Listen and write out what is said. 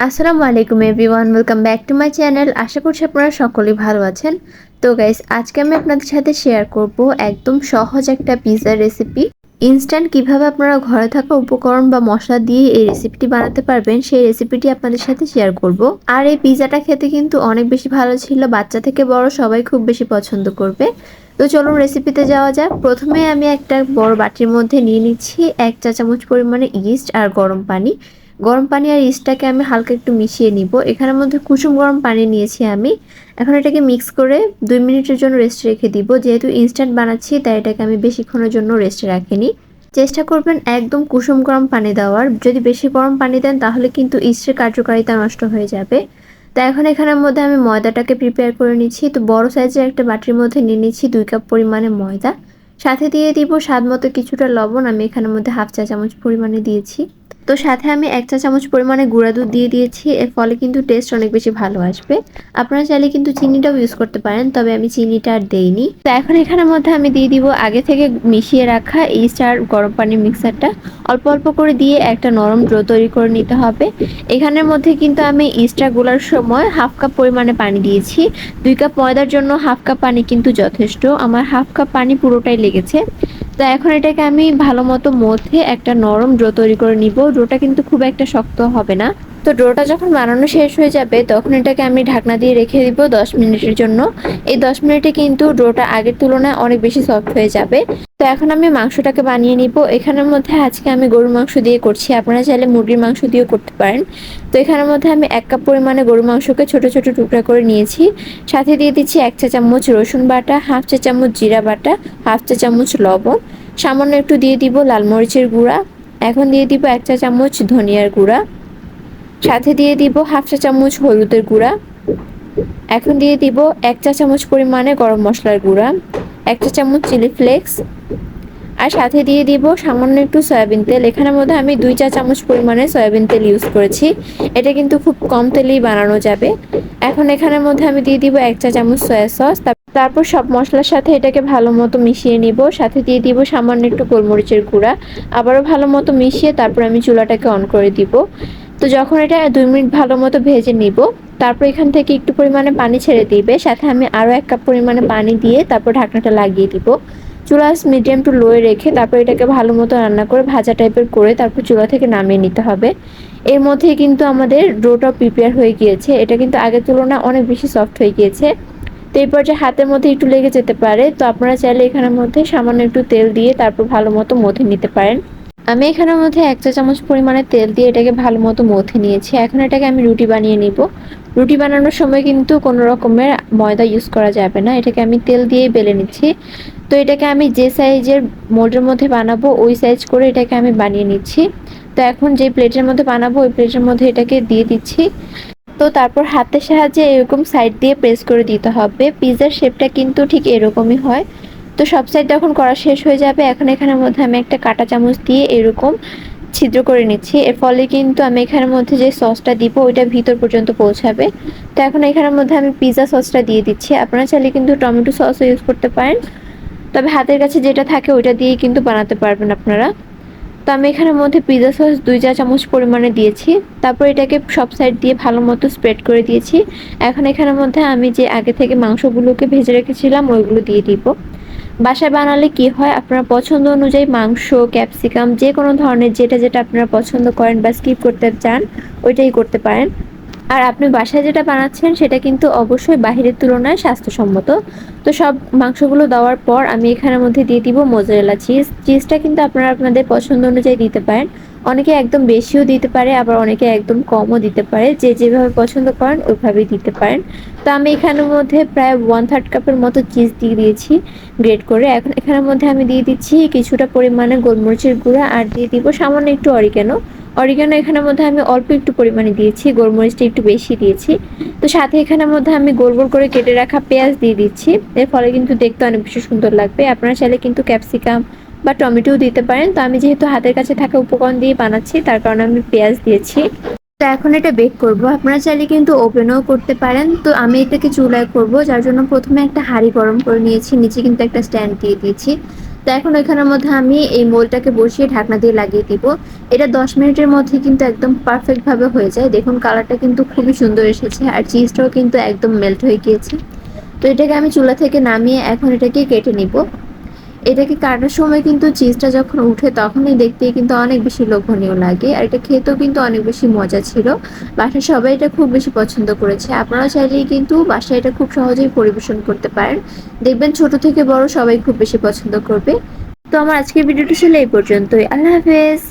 আসসালামু আলাইকুম everyone, welcome back to my channel. আশা করছি আপনারা সকলেই ভালো আছেন। তো গাইস আজকে আমি আপনাদের সাথে শেয়ার করব একদম সহজ একটা পিৎজার রেসিপি ইনস্ট্যান্ট কীভাবে আপনারা ঘরে থাকা উপকরণ বা মশলা দিয়ে এই রেসিপিটি বানাতে পারবেন, সেই রেসিপিটি আপনাদের সাথে শেয়ার করব। আর এই পিৎজাটা খেতে কিন্তু অনেক বেশি ভালো ছিল, বাচ্চা থেকে বড় সবাই খুব বেশি পছন্দ করবে। তো চলুন রেসিপিতে যাওয়া যাক। প্রথমে আমি একটা বড় বাটির মধ্যে নিয়ে নিচ্ছি এক চা চামচ পরিমাণে ইস্ট আর গরম পানি। গরম পানি আর ইস্টটাকে আমি হালকা একটু মিশিয়ে নিব। এখানের মধ্যে কুসুম গরম পানি নিয়েছি আমি। এখন এটাকে মিক্স করে দুই মিনিটের জন্য রেস্টে রেখে দিব। যেহেতু ইনস্ট্যান্ট বানাচ্ছি, তাই এটাকে আমি বেশিক্ষণের জন্য রেস্টে রাখিনি। চেষ্টা করবেন একদম কুসুম গরম পানি দেওয়ার। যদি বেশি গরম পানি দেন, তাহলে কিন্তু ইস্টের কার্যকারিতা নষ্ট হয়ে যাবে। তো এখন এখানের মধ্যে আমি ময়দাটাকে প্রিপেয়ার করে নিচ্ছি। তো বড় সাইজের একটা বাটির মধ্যে নিয়ে নিচ্ছি দুই কাপ পরিমাণে ময়দা। সাথে দিয়ে দিব স্বাদ মতো কিছুটা লবণ। আমি এখানের মধ্যে হাফ চা চামচ পরিমাণে দিয়েছি। তো সাথে আমি এক চা চামচ পরিমাণে গুঁড়া দুধ দিয়ে দিয়েছি। এর ফলে কিন্তু টেস্ট অনেক বেশি ভালো আসবে। আপনারা চাইলে কিন্তু চিনিটাও ইউজ করতে পারেন, তবে আমি চিনিটা আর দেইনি। তো এখন এখানের মধ্যে আমি দিয়ে দিব আগে থেকে মিশিয়ে রাখা ইস্ট আর গরম পানির মিক্সারটা। অল্প অল্প করে দিয়ে একটা নরম ড্রো তৈরি করে নিতে হবে। এখানের মধ্যে কিন্তু আমি ইস্টটা গোলার সময় হাফ কাপ পরিমাণে পানি দিয়েছি। দুই কাপ ময়দার জন্য হাফ কাপ পানি কিন্তু যথেষ্ট। আমার হাফ কাপ পানি পুরোটাই লেগেছে। তো এখন এটাকে আমি ভালো মতো মধ্যে একটা নরম ড্রো তৈরি করে নিব। ড্রোটা কিন্তু খুব একটা শক্ত হবে না। তো ডোটা যখন বানানো শেষ হয়ে যাবে, তখন এটাকে আমি ঢাকনা দিয়ে রেখে দিব দশ মিনিটের জন্য। এই দশ মিনিটে কিন্তু ডোটা আগের তুলনায় অনেক বেশি সফট হয়ে যাবে। তো এখন আমি মাংসটাকে বানিয়ে নিব। এখানের মধ্যে আজকে আমি গরুর মাংস দিয়ে করছি। আপনারা চাইলে মুরগির মাংস দিয়েও করতে পারেন। তো এখানের মধ্যে আমি এক কাপ পরিমাণে গরুর মাংসকে ছোট ছোট টুকরা করে নিয়েছি। সাথে দিয়ে দিচ্ছি এক চা চামচ রসুন বাটা, হাফ চা চামচ জিরা বাটা, হাফ চা চামচ লবণ। সামান্য একটু দিয়ে দিব লাল মরিচের গুঁড়া। এখন দিয়ে দিব এক চা চামচ ধনিয়ার গুঁড়া। সাথে দিয়ে দিব হাফ চা চামচ হলুদের গুঁড়া। এখন দিয়ে দিব এক চা চামচ পরিমাণে গরম মশলার গুঁড়া। এক চা চামচ চিলি ফ্লেক্স। আর সাথে দিয়ে দিব সামান্য একটু সয়াবিন তেল। এখানের মধ্যে আমি দুই চা চামচ পরিমাণে সয়াবিন তেল ইউজ করেছি। এটা কিন্তু খুব কম তেলেই বানানো যাবে। এখন এখানের মধ্যে আমি দিয়ে দিব এক চা চামচ সয়া সস। তারপর সব মশলার সাথে এটাকে ভালো মতো মিশিয়ে নিব। সাথে দিয়ে দিব সামান্য একটু গোলমরিচের গুঁড়া। আবারও ভালো মতো মিশিয়ে তারপর আমি চুলাটাকে অন করে দিব। তো যখন এটা দুই মিনিট ভালো মতো ভেজে নিব, তারপর এখান থেকে একটু পরিমাণে পানি ছেড়ে দিবে, সাথে আমি আরও এক কাপ পরিমাণে পানি দিয়ে তারপর ঢাকনাটা লাগিয়ে দিব। চুলা মিডিয়াম টু লোয়ে রেখে তারপর এটাকে ভালো মতো রান্না করে ভাজা টাইপের করে তারপর চুলা থেকে নামিয়ে নিতে হবে। এর মধ্যে কিন্তু আমাদের ডোটা প্রিপেয়ার হয়ে গিয়েছে। এটা কিন্তু আগের তুলনায় অনেক বেশি সফট হয়ে গিয়েছে। তো এরপর যে হাতের মধ্যে একটু লেগে যেতে পারে। তো আপনারা চাইলে এখানের মধ্যে সামান্য একটু তেল দিয়ে তারপর ভালো মতো মথে নিতে পারেন। আমি এখানের মধ্যে এক চা চামচ পরিমাণে তেল দিয়ে এটাকে ভালো মতো মথে নিয়েছি। এখন এটাকে আমি রুটি বানিয়ে নিব। রুটি বানানোর সময় কিন্তু কোনো রকমের ময়দা ইউজ করা যাবে না। এটাকে আমি তেল দিয়েই বেলে নিচ্ছি। তো এটাকে আমি যে সাইজের মোল্ডের মধ্যে বানাবো, ওই সাইজ করে এটাকে আমি বানিয়ে নিচ্ছি। তো এখন যে প্লেটের মধ্যে বানাবো, ওই প্লেটের মধ্যে এটাকে দিয়ে দিচ্ছি। তো তারপর হাতের সাহায্যে এরকম সাইড দিয়ে প্রেস করে দিতে হবে। পিৎজার শেপটা কিন্তু ঠিক এরকমই হয়। তো সব সাইড যখন করা শেষ হয়ে যাবে। এখন এখানের মধ্যে আমি একটা কাটা চামচ দিয়ে এরকম ছিদ্র করে নিচ্ছি। এর ফলে কিন্তু আমি এখানের মধ্যে যে সসটা দিব, ওইটা ভিতর পর্যন্ত পৌঁছাবে। তো এখন এখানের মধ্যে আমি পিৎজা সসটা দিয়ে দিচ্ছি। আপনারা চাইলে কিন্তু টমেটো সসও ইউজ করতে পারেন। তবে হাতের কাছে যেটা থাকে, ওইটা দিয়েই কিন্তু বানাতে পারবেন আপনারা। তো আমি এখানের মধ্যে পিৎজা সস দুই চা চামচ পরিমাণে দিয়েছি। তারপর এটাকে সব সাইড দিয়ে ভালো মতো স্প্রেড করে দিয়েছি। এখন এখানের মধ্যে আমি যে আগে থেকে মাংসগুলোকে ভেজে রেখেছিলাম, ওইগুলো দিয়ে দিব। বাসায় বানালে কি হয়? আপনার পছন্দ অনুযায়ী মাংস, ক্যাপসিকাম, যে কোনো ধরনের যেটা যেটা আপনারা পছন্দ করেন বা স্কিপ করতে চান, ওইটাই করতে পারেন। আর আপনি বাসায় যেটা বানাচ্ছেন, সেটা কিন্তু অবশ্যই বাহিরের তুলনায় স্বাস্থ্যসম্মত। তো সব মাংসগুলো দেওয়ার পর আমি এখানের মধ্যে দিয়ে দিব মোজারেলা চিজ চিজটা কিন্তু আপনারা আপনাদের পছন্দ অনুযায়ী দিতে পারেন। অনেকে একদম বেশিও দিতে পারে, আবার অনেকে একদম কমও দিতে পারে। যে যেভাবে পছন্দ করেন, ওইভাবেই দিতে পারেন। তো আমি এখানের মধ্যে প্রায় ওয়ান থার্ড কাপের মতো চিজ দিয়ে দিয়েছি গ্রেড করে। এখন এখানের মধ্যে আমি দিয়ে দিচ্ছি কিছুটা পরিমাণে গোলমরিচের গুঁড়া আর দিয়ে দিব সামান্য একটু অরিগানো অরিগানো এখানের মধ্যে আমি অল্প একটু পরিমাণে দিয়েছি, গোলমরিচটা একটু বেশি দিয়েছি। তো সাথে এখানের মধ্যে আমি গোল গোল করে কেটে রাখা পেঁয়াজ দিয়ে দিচ্ছি। এর ফলে কিন্তু দেখতে অনেক বেশি সুন্দর লাগবে। আপনারা চাইলে কিন্তু ক্যাপসিকাম বা টমেটোও দিতে পারেন। তো আমি যেহেতু হাতের কাছে থাকা উপকরণ দিয়ে বানাচ্ছি, তার কারণে আমি পেঁয়াজ দিয়েছি। তো এখন এটা বেক করব। আপনারা চাইলে কিন্তু ওভেনও করতে পারেন। তো আমি এটাকে চুলায় করব, যার জন্য প্রথমে একটা হাঁড়ি গরম করে নিয়েছি। নিচে কিন্তু একটা স্ট্যান্ড দিয়ে দিয়েছি। তো এখন এখানের মধ্যে আমি এই মোলটাকে বসিয়ে ঢাকনা দিয়ে লাগিয়ে দিব। এটা দশ মিনিটের মধ্যে কিন্তু একদম পারফেক্টভাবে হয়ে যায়। দেখুন কালারটা কিন্তু খুবই সুন্দর এসেছে আর চিজটাও কিন্তু একদম মেল্ট হয়ে গিয়েছে। তো এটাকে আমি চুলা থেকে নামিয়ে এখন এটাকে কেটে নিব। এটাকে কাটার সময় কিন্তু চিজটা যখন উঠে তখনই দেখতে কিন্তু অনেক বেশি লোভনীয় লাগে। আর এটা খেতেও কিন্তু অনেক বেশি মজা ছিল। বাসায় সবাই এটা খুব বেশি পছন্দ করেছে। আপনারা চাইলেই কিন্তু বাসায় এটা খুব সহজেই পরিবেশন করতে পারেন। দেখবেন ছোট থেকে বড় সবাই খুব বেশি পছন্দ করবে। তো আমার আজকের ভিডিওটা ছিল এই পর্যন্তই। আল্লাহ হাফেজ।